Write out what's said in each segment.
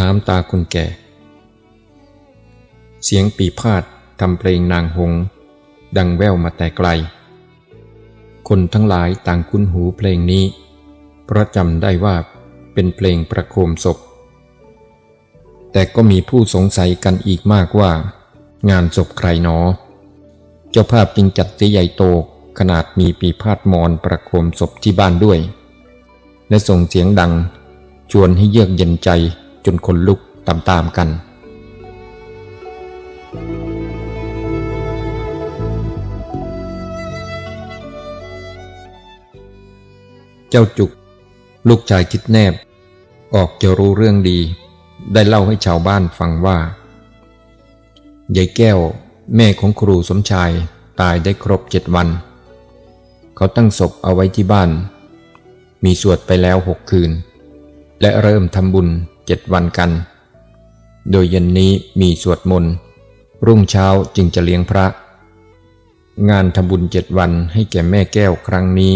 น้ำตาคนแก่ เสียงปีพาดทำเพลงนางหง ดังแว่วมาแต่ไกล คนทั้งหลายต่างคุ้นหูเพลงนี้ เพราะจำได้ว่าเป็นเพลงประโคมศพ แต่ก็มีผู้สงสัยกันอีกมากว่า งานศพใครหนอ เจ้าภาพจึงจัดเสียใหญ่โตขนาดมีปีพาดมอนประโคมศพที่บ้านด้วย และส่งเสียงดังชวนให้เยือกเย็นใจ จนคนลุกตามๆกัน เจ้าจุก ลูกชายคิดแนบ ออกจะรู้เรื่องดี ได้เล่าให้ชาวบ้านฟังว่ายายแก้ว แม่ของครูสมชายตายได้ครบเจ็ดวัน เขาตั้งศพเอาไว้ที่บ้าน มีสวดไปแล้วหกคืน และเริ่มทำบุญ เจ็ดวันกัน โดยเย็นนี้มีสวดมนต์ รุ่งเช้าจึงจะเลี้ยงพระ งานทำบุญเจ็ดวันให้แก่แม่แก้วครั้งนี้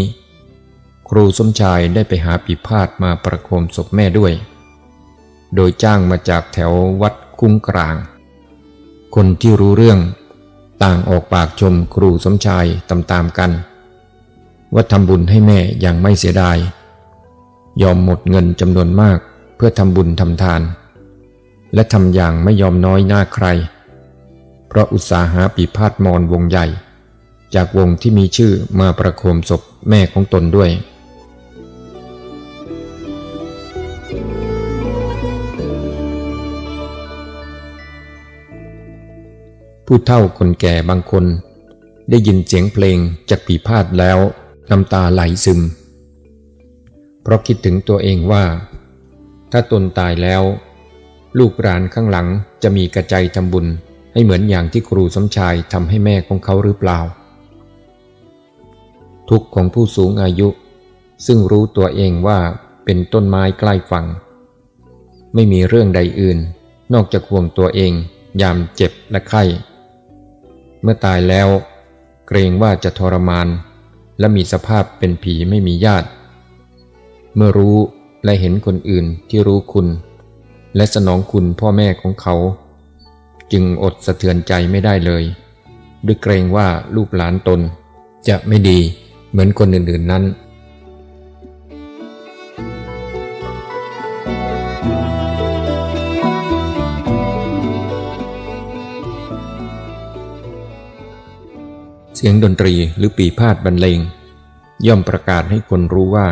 ครูสมชายได้ไปหาปีพาดมาประโคมศพแม่ด้วย โดยจ้างมาจากแถววัดคุ้งกลาง คนที่รู้เรื่องต่างออกปากชมครูสมชายตามๆกัน ว่าทำบุญให้แม่อย่างไม่เสียดายยอมหมดเงินจำนวนมาก เพื่อทำบุญทำทาน และทำอย่างไม่ยอมน้อยหน้าใคร เพราะอุตสาหาปีพาดมอนวงใหญ่ จากวงที่มีชื่อมาประโคมศพแม่ของตนด้วยผู้เฒ่าคนแก่บางคน ได้ยินเสียงเพลงจากปีพาดแล้วน้ำตาไหลซึม เพราะคิดถึงตัวเองว่า ถ้าตนตายแล้ว ลูกหลานข้างหลังจะมีกระใจทำบุญให้เหมือนอย่างที่ครูสมชายทำให้แม่ของเขาหรือเปล่า ทุกข์ของผู้สูงอายุ ซึ่งรู้ตัวเองว่าเป็นต้นไม้ใกล้ฝั่ง ไม่มีเรื่องใดอื่น นอกจากห่วงตัวเอง ยามเจ็บและไข้ เมื่อตายแล้ว เกรงว่าจะทรมาน และมีสภาพเป็นผีไม่มีญาติ เมื่อรู้ และเห็นคนอื่นที่รู้คุณ และสนองคุณพ่อแม่ของเขา จึงอดสะเทือนใจไม่ได้เลย ด้วยเกรงว่าลูกหลานตนจะไม่ดีเหมือนคนอื่นๆนั้นเสียงดนตรีหรือปีพาดบรรเลง ย่อมประกาศให้คนรู้ว่า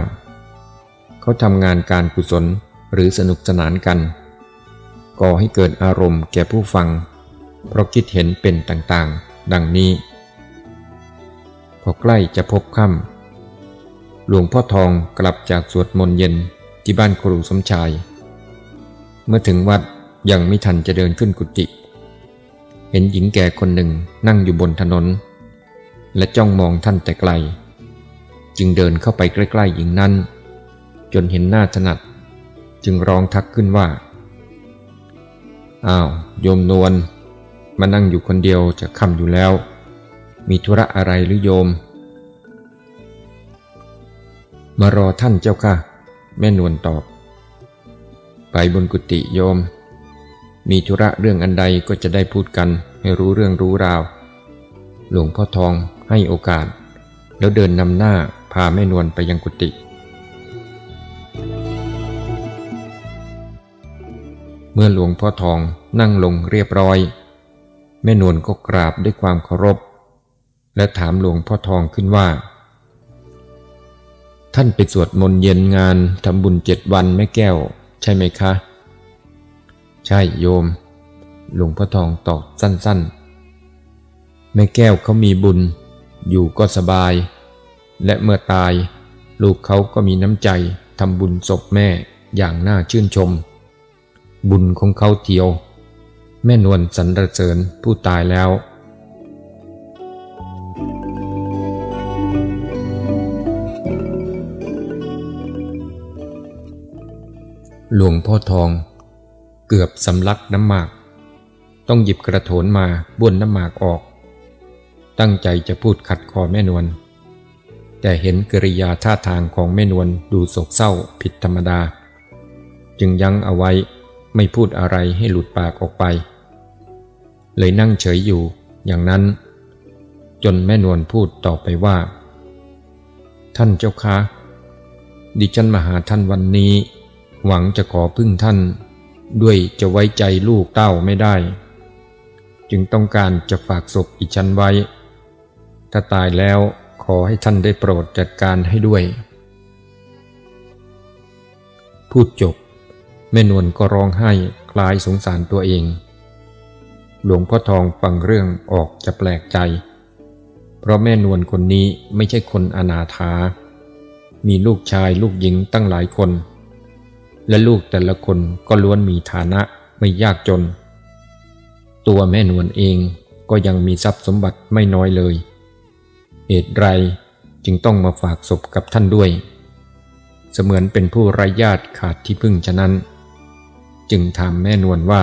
เขาทำงานการกุศลหรือสนุกสนานกัน ก่อให้เกิดอารมณ์แก่ผู้ฟัง เพราะคิดเห็นเป็นต่างๆ ดังนี้ พอใกล้จะพบค่ำหลวงพ่อทองกลับจากสวดมนต์เย็นที่บ้านครูสมชาย เมื่อถึงวัดยังไม่ทันจะเดินขึ้นกุฏิเห็นหญิงแก่คนหนึ่งนั่งอยู่บนถนน และจ้องมองท่านแต่ไกล จึงเดินเข้าไปใกล้ ๆ หญิงนั้น จนเห็นหน้าถนัด จึงร้องทักขึ้นว่า อ้าว โยมนวลมานั่งอยู่คนเดียวจะค่ำอยู่แล้ว มีธุระอะไรหรือโยม มารอท่านเจ้าค่ะ แม่นวลตอบ ไปบนกุฏิโยม มีธุระเรื่องอันใดก็จะได้พูดกันให้รู้เรื่องรู้ราว หลวงพ่อทองให้โอกาส แล้วเดินนำหน้าพาแม่นวลไปยังกุฏิ เมื่อหลวงพ่อทองนั่งลงเรียบร้อย แม่นวลก็กราบด้วยความเคารพ และถามหลวงพ่อทองขึ้นว่า ท่านไปสวดมนต์เย็นงานทำบุญเจ็ดวันแม่แก้ว ใช่ไหมคะ ใช่โยม หลวงพ่อทองตอบสั้นๆ แม่แก้วเขามีบุญ อยู่ก็สบาย และเมื่อตาย ลูกเขาก็มีน้ำใจทำบุญศพแม่อย่างน่าชื่นชม บุญของเขาเทียว แม่นวลสรรเสริญผู้ตายแล้ว หลวงพ่อทอง เกือบสำลักน้ำหมาก ต้องหยิบกระโถนมาบ้วนน้ำหมากออก ตั้งใจจะพูดขัดคอแม่นวลแต่เห็นกิริยาท่าทางของแม่นวลดูโศกเศร้าผิดธรรมดา จึงยั้งเอาไว้ ไม่พูดอะไรให้หลุดปากออกไป เลยนั่งเฉยอยู่อย่างนั้น จนแม่นวลพูดต่อไปว่า ท่านเจ้าคะดิฉันมาหาท่านวันนี้ หวังจะขอพึ่งท่าน ด้วยจะไว้ใจลูกเต้าไม่ได้ จึงต้องการจะฝากศพอีฉันไว้ ถ้าตายแล้วขอให้ท่านได้โปรดจัดการให้ด้วย พูดจบ แม่นวลก็ร้องไห้คลายสงสารตัวเอง หลวงพ่อทองฟังเรื่องออกจะแปลกใจ เพราะแม่นวลคนนี้ไม่ใช่คนอนาถา มีลูกชายลูกหญิงตั้งหลายคน และลูกแต่ละคนก็ล้วนมีฐานะไม่ยากจน ตัวแม่นวลเองก็ยังมีทรัพย์สมบัติไม่น้อยเลย เหตุไรจึงต้องมาฝากศพกับท่านด้วย เสมือนเป็นผู้ไร้ญาติขาดที่พึ่งฉะนั้น จึงถามแม่นวลว่า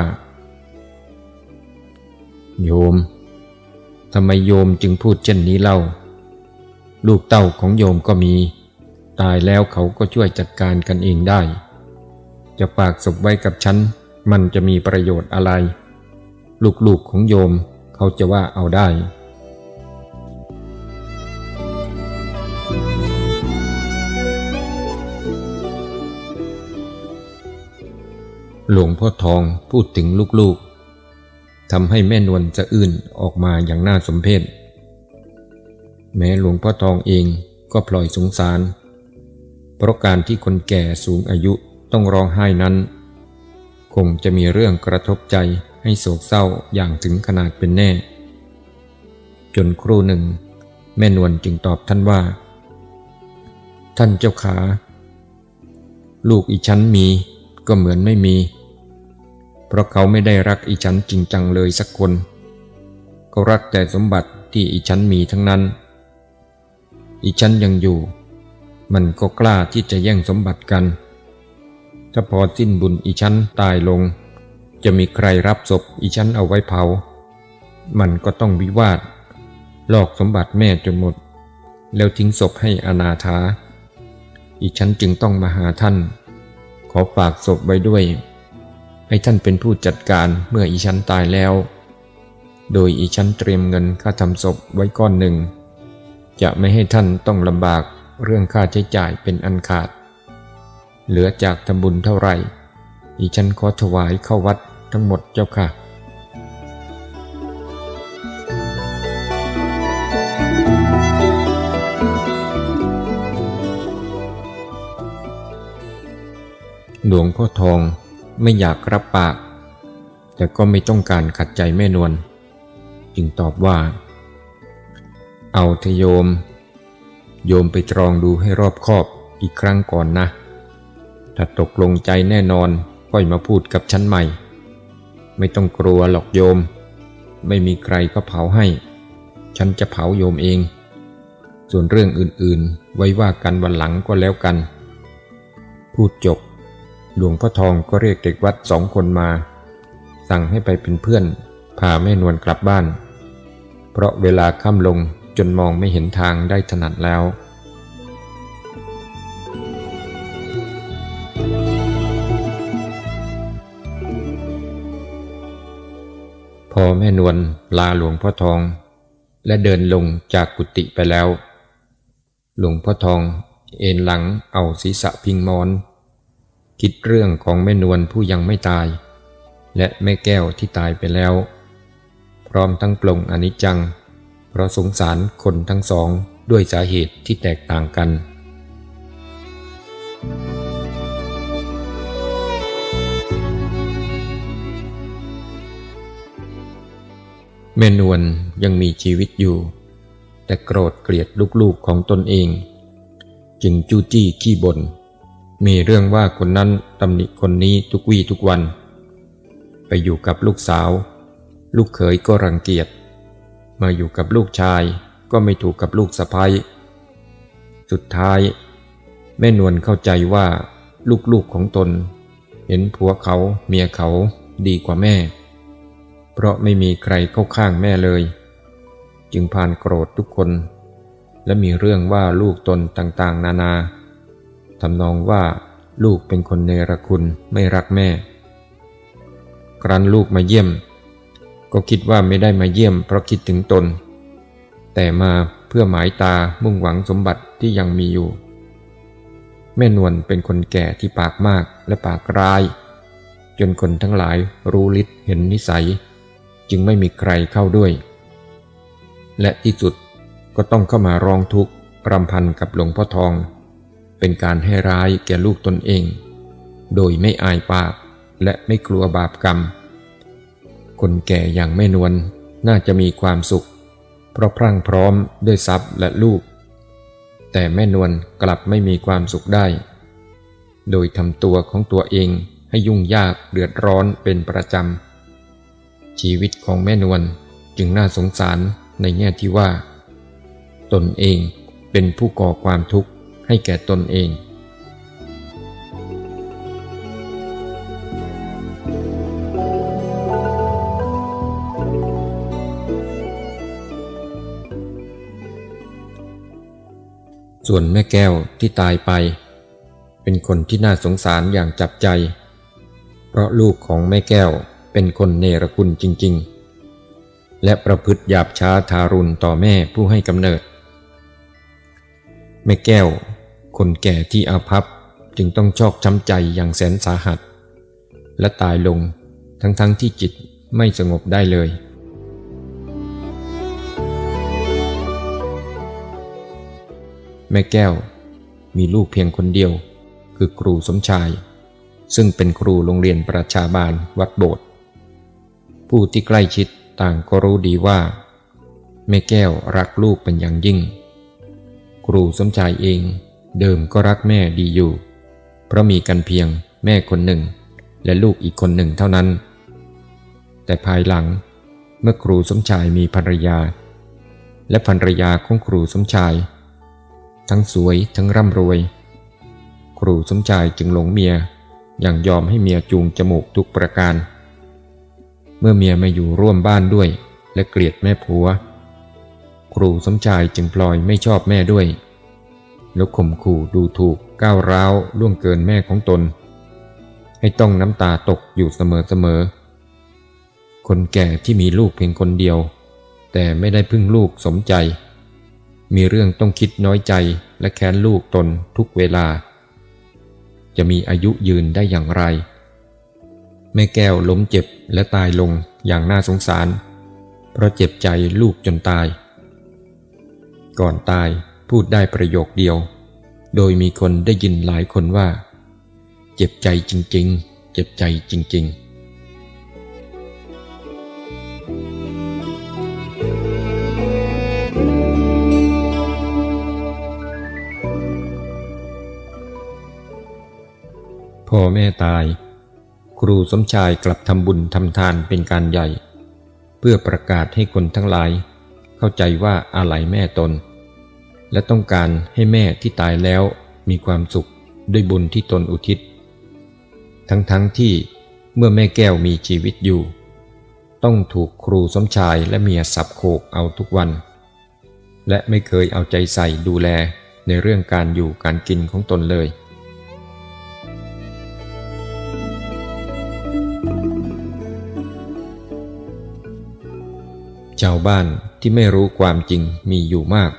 โยมทำไมโยมจึงพูดเช่นนี้เล่า ลูกเต้าของโยมก็มี ตายแล้วเขาก็ช่วยจัดการกันเองได้ จะฝากศพไว้กับฉัน มันจะมีประโยชน์อะไร ลูกๆของโยมเขาจะว่าเอาได้ หลวงพ่อทองพูดถึงลูกๆทำให้แม่นวลจะอื่นออกมาอย่างน่าสมเพชแม้หลวงพ่อทองเองก็ปล่อยสงสาร เพราะการที่คนแก่สูงอายุต้องร้องไห้นั้น คงจะมีเรื่องกระทบใจให้โศกเศร้าอย่างถึงขนาดเป็นแน่ จนครู่หนึ่ง แม่นวลจึงตอบท่านว่า ท่านเจ้าขา ลูกอีชั้นมีก็เหมือนไม่มี เพราะเขาไม่ได้รักอีฉันจริงจังเลยสักคน เขารักแต่สมบัติที่อีฉันมีทั้งนั้น อีฉันยังอยู่ มันก็กล้าที่จะแย่งสมบัติกัน ถ้าพอสิ้นบุญอีฉันตายลง จะมีใครรับศพอีฉันเอาไว้เผา มันก็ต้องวิวาทลอกสมบัติแม่จนหมด แล้วทิ้งศพให้อนาถาอีฉันจึงต้องมาหาท่าน ขอฝากศพไว้ด้วย ให้ท่านเป็นผู้จัดการเมื่ออีฉันตายแล้ว โดยอีฉันเตรียมเงินค่าทำศพไว้ก้อนหนึ่ง จะไม่ให้ท่านต้องลำบากเรื่องค่าใช้จ่ายเป็นอันขาด เหลือจากทำบุญเท่าไหร่ อีฉันขอถวายเข้าวัดทั้งหมดเจ้าค่ะหลวงพ่อทอง ไม่อยากรับปาก แต่ก็ไม่ต้องการขัดใจแม่นวลจึงตอบว่า เอาเทโยม โยมไปตรองดูให้รอบคอบอีกครั้งก่อนนะ ถ้าตกลงใจแน่นอนค่อยมาพูดกับฉันใหม่ ไม่ต้องกลัวหรอกโยม ไม่มีใครก็เผาให้ ฉันจะเผาโยมเอง ส่วนเรื่องอื่นๆ ไว้ว่ากันวันหลังก็แล้วกัน พูดจบ หลวงพ่อทองก็เรียกเด็กวัดสองคนมา สั่งให้ไปเป็นเพื่อน พาแม่นวลกลับบ้าน เพราะเวลาค่ำลงจนมองไม่เห็นทางได้ถนัดแล้วพอแม่นวลลาหลวงพ่อทอง และเดินลงจากกุฏิไปแล้ว หลวงพ่อทองเอ็นหลังเอาศีรษะพิงมอน คิดเรื่องของแม่นวลผู้ยังไม่ตาย และแม่แก้วที่ตายไปแล้ว พร้อมทั้งปลงอนิจจัง เพราะสงสารคนทั้งสองด้วยสาเหตุที่แตกต่างกันแม่นวลยังมีชีวิตอยู่ แต่โกรธเกลียดลูกๆของตนเอง จึงจู้จี้ขี้บน่น มีเรื่องว่าคนนั้นตำหนิคนนี้ทุกวี่ทุกวัน ไปอยู่กับลูกสาว ลูกเขยก็รังเกียจ มาอยู่กับลูกชายก็ไม่ถูกกับลูกสะพ้ยสุดท้าย แม่นวลเข้าใจว่า ลูกๆของตน เห็นผัวเขาเมียเขาดีกว่าแม่ เพราะไม่มีใครเข้าข้างแม่เลย จึงผ่านโกรธทุกคน และมีเรื่องว่าลูกตนต่างๆ นานา ทำนองว่าลูกเป็นคนเนรคุณไม่รักแม่ ครั้นลูกมาเยี่ยม ก็คิดว่าไม่ได้มาเยี่ยมเพราะคิดถึงตน แต่มาเพื่อหมายตามุ่งหวังสมบัติที่ยังมีอยู่ แม่นวลเป็นคนแก่ที่ปากมากและปากร้าย จนคนทั้งหลายรู้ฤทธิ์เห็นนิสัย จึงไม่มีใครเข้าด้วย และที่สุดก็ต้องเข้ามาร้องทุกข์รำพันกับหลวงพ่อทอง เป็นการให้ร้ายแก่ลูกตนเอง โดยไม่อายปากและไม่กลัวบาปกรรม คนแก่อย่างแม่นวลน่าจะมีความสุข เพราะพรั่งพร้อมด้วยทรัพย์และลูก แต่แม่นวลกลับไม่มีความสุขได้ โดยทำตัวของตัวเองให้ยุ่งยากเดือดร้อนเป็นประจำ ชีวิตของแม่นวลจึงน่าสงสารในแง่ที่ว่า ตนเองเป็นผู้ก่อความทุกข์ ให้แก่ตนเองส่วนแม่แก้วที่ตายไป เป็นคนที่น่าสงสารอย่างจับใจ เพราะลูกของแม่แก้วเป็นคนเนรคุณจริง ๆ และประพฤติหยาบช้าทารุณต่อแม่ผู้ให้กำเนิด แม่แก้ว คนแก่ที่อาภัพจึงต้องชอกช้ำใจอย่างแสนสาหัส และตายลงทั้งๆทที่จิตไม่สงบได้เลย แม่แก้ว มีลูกเพียงคนเดียว คือครูสมชาย ซึ่งเป็นครูโรงเรียนประชาบาลวัดโบสถ์ผู้ที่ใกล้ชิดต่างก็รู้ดีว่า แม่แก้วรักลูกเป็นอย่างยิ่ง ครูสมชายเอง เดิมก็รักแม่ดีอยู่ เพราะมีกันเพียงแม่คนหนึ่ง และลูกอีกคนหนึ่งเท่านั้น แต่ภายหลังเมื่อครูสมชายมีภรรยา และภรรยาของครูสมชาย ทั้งสวยทั้งร่ำรวย ครูสมชายจึงหลงเมียอย่างยอมให้เมียจูงจมูกทุกประการ เมื่อเมียมาอยู่ร่วมบ้านด้วย และเกลียดแม่ผัว ครูสมชายจึงพลอยไม่ชอบแม่ด้วย แล้วข่มขู่ดูถูกก้าวร้าวล่วงเกินแม่ของตน ให้ต้องน้ำตาตกอยู่เสมอๆ คนแก่ที่มีลูกเพียงคนเดียว แต่ไม่ได้พึ่งลูกสมใจ มีเรื่องต้องคิดน้อยใจและแค้นลูกตนทุกเวลา จะมีอายุยืนได้อย่างไร แม่แก้วล้มเจ็บและตายลงอย่างน่าสงสาร เพราะเจ็บใจลูกจนตาย ก่อนตาย พูดได้ประโยคเดียว โดยมีคนได้ยินหลายคนว่า เจ็บใจจริง ๆ เจ็บใจจริง ๆพ่อแม่ตาย ครูสมชายกลับทำบุญทำทานเป็นการใหญ่ เพื่อประกาศให้คนทั้งหลาย เข้าใจว่าอาลัยแม่ตน และต้องการให้แม่ที่ตายแล้วมีความสุขด้วยบุญที่ตนอุทิศ ทั้งๆทที่เมื่อแม่แก้วมีชีวิตอยู่ ต้องถูกครูสมชายและเมียสับโขกเอาทุกวัน และไม่เคยเอาใจใส่ดูแลในเรื่องการอยู่การกินของตนเลยชาวบ้านที่ไม่รู้ความจริงมีอยู่มาก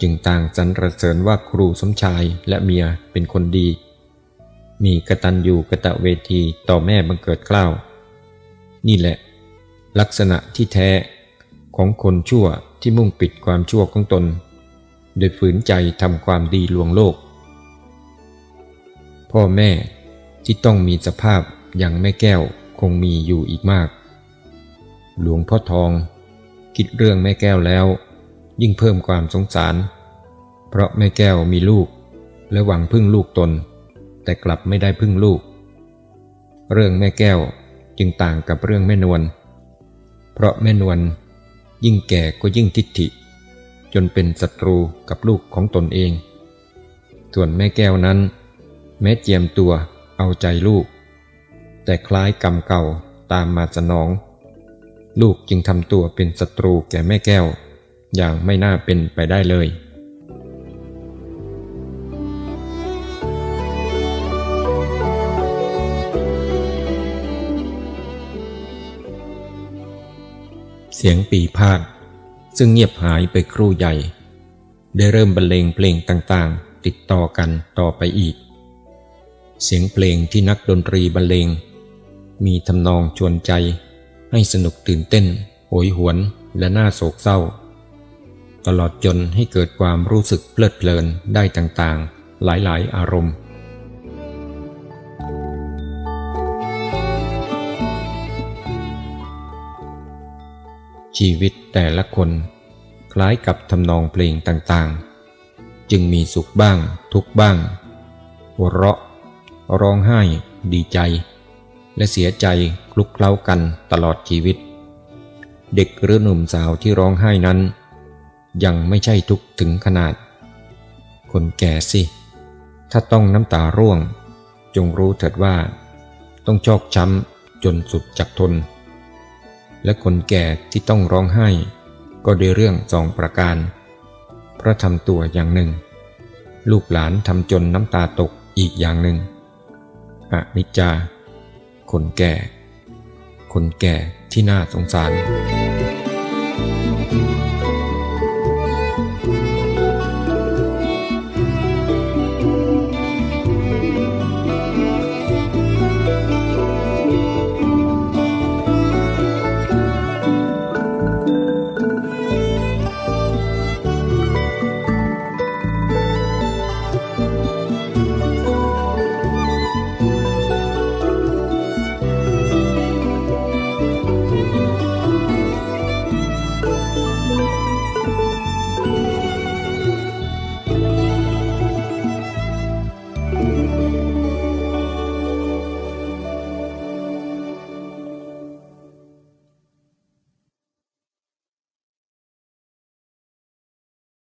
จึงต่างสรรเสริญว่าครูสมชายและเมียเป็นคนดี มีกตัญญูกะตะเวทีต่อแม่บังเกิดกล้าวนี่แหละ ลักษณะที่แท้ของคนชั่วที่มุ่งปิดความชั่วของตน โดยฝืนใจทำความดีลวงโลก พ่อแม่ที่ต้องมีสภาพอย่างแม่แก้วคงมีอยู่อีกมาก หลวงพ่อทอง คิดเรื่องแม่แก้วแล้ว ยิ่งเพิ่มความสงสาร เพราะแม่แก้วมีลูก และหวังพึ่งลูกตน แต่กลับไม่ได้พึ่งลูก เรื่องแม่แก้วจึงต่างกับเรื่องแม่นวลเพราะแม่นวลยิ่งแก่ก็ยิ่งทิฏฐิ จนเป็นศัตรูกับลูกของตนเอง ส่วนแม่แก้วนั้น แม้เจียมตัวเอาใจลูก แต่คล้ายกรรมเก่าตามมาสนอง ลูกจึงทำตัวเป็นศัตรูแก่แม่แก้ว อย่างไม่น่าเป็นไปได้เลยพสียงปีพาดซึ่งเงียบหายไปครู่ใหญ่ ได้เริ่มบรรเลงเพลงต่างๆ ติดต่อกันต่อไปอีก เสียงเพลงที่นักดนตรีบรรเลง มีทำนองชวนใจให้สนุกตื่นเต้น โหยหวนและน่าโศกเศร้า ตลอดจนให้เกิดความรู้สึกเพลิดเพลินได้ต่างๆ หลายๆ อารมณ์ชีวิตแต่ละคน คล้ายกับทำนองเพลงต่างๆ จึงมีสุขบ้าง ทุกบ้าง หัวเราะ ร้องไห้ ดีใจ และเสียใจคลุกเคล้ากันตลอดชีวิต เด็กหรือหนุ่มสาวที่ร้องไห้นั้น ยังไม่ใช่ทุกถึงขนาด คนแก่สิ ถ้าต้องน้ำตาร่วง จงรู้เถิดว่า ต้องชอกช้ำจนสุดจักทน และคนแก่ที่ต้องร้องไห้ ก็ด้วยเรื่องสองประการ พระทำตัวอย่างหนึ่ง ลูกหลานทำจนน้ำตาตกอีกอย่างหนึ่งอนิจจา คนแก่ คนแก่ที่น่าสงสาร